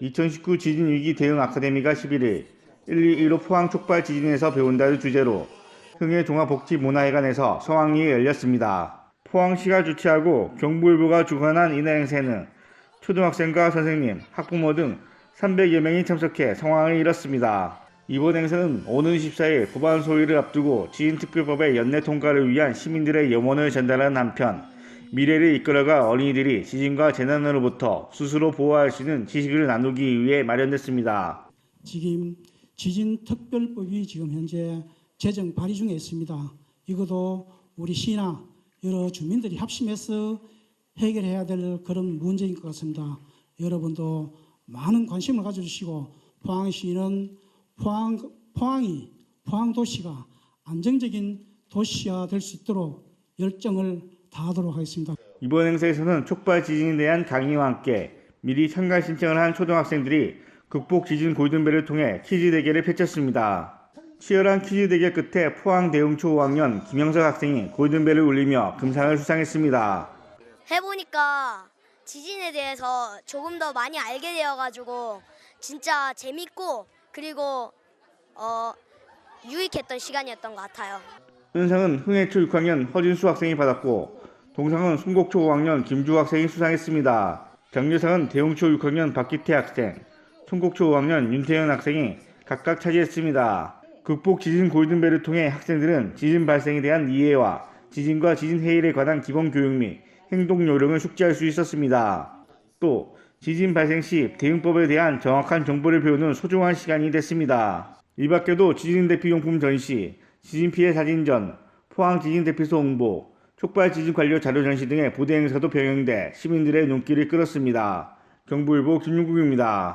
2019 지진위기 대응 아카데미가 11일 121호 포항 촉발 지진에서 배운다를 주제로 흥해 종합복지문화회관에서 성황리에 열렸습니다. 포항시가 주최하고 경부일보가 주관한 이날 행사에는 초등학생과 선생님, 학부모 등 300여 명이 참석해 성황을 이뤘습니다. 이번 행사는 오는 14일 법안 소위를 앞두고 지진특별법의 연내 통과를 위한 시민들의 염원을 전달하는 한편 미래를 이끌어갈 어린이들이 지진과 재난으로부터 스스로 보호할 수 있는 지식을 나누기 위해 마련됐습니다. 지금 지진 특별법이 지금 현재 제정 발의 중에 있습니다. 이것도 우리 시나 여러 주민들이 합심해서 해결해야 될 그런 문제인 것 같습니다. 여러분도 많은 관심을 가져주시고 포항시는 포항 포항이 포항 도시가 안정적인 도시화 될 수 있도록 열정을 다하도록 하겠습니다. 이번 행사에서는 촉발 지진에 대한 강의와 함께 미리 참가 신청을 한 초등학생들이 극복 지진 골든벨을 통해 퀴즈 대결을 펼쳤습니다. 치열한 퀴즈 대결 끝에 포항 대웅초 5학년 김영석 학생이 골든벨을 울리며 금상을 수상했습니다. 해보니까 지진에 대해서 조금 더 많이 알게 되어가지고 진짜 재밌고 그리고 어, 유익했던 시간이었던 것 같아요. 은상은 흥해초 6학년 허진수 학생이 받았고 동상은 순곡초 5학년 김주 학생이 수상했습니다. 장려상은 대웅초 6학년 박기태 학생, 송곡초 5학년 윤태현 학생이 각각 차지했습니다. 극복 지진 골든벨을 통해 학생들은 지진 발생에 대한 이해와 지진과 지진 해일에 관한 기본 교육 및 행동 요령을 숙지할 수 있었습니다. 또 지진 발생 시 대응법에 대한 정확한 정보를 배우는 소중한 시간이 됐습니다. 이 밖에도 지진 대피 용품 전시, 지진 피해 사진 전, 포항 지진 대피소 홍보, 촉발 지진 관료 자료 전시 등의 부대 행사도 병행돼 시민들의 눈길을 끌었습니다. 경부일보 김윤국입니다.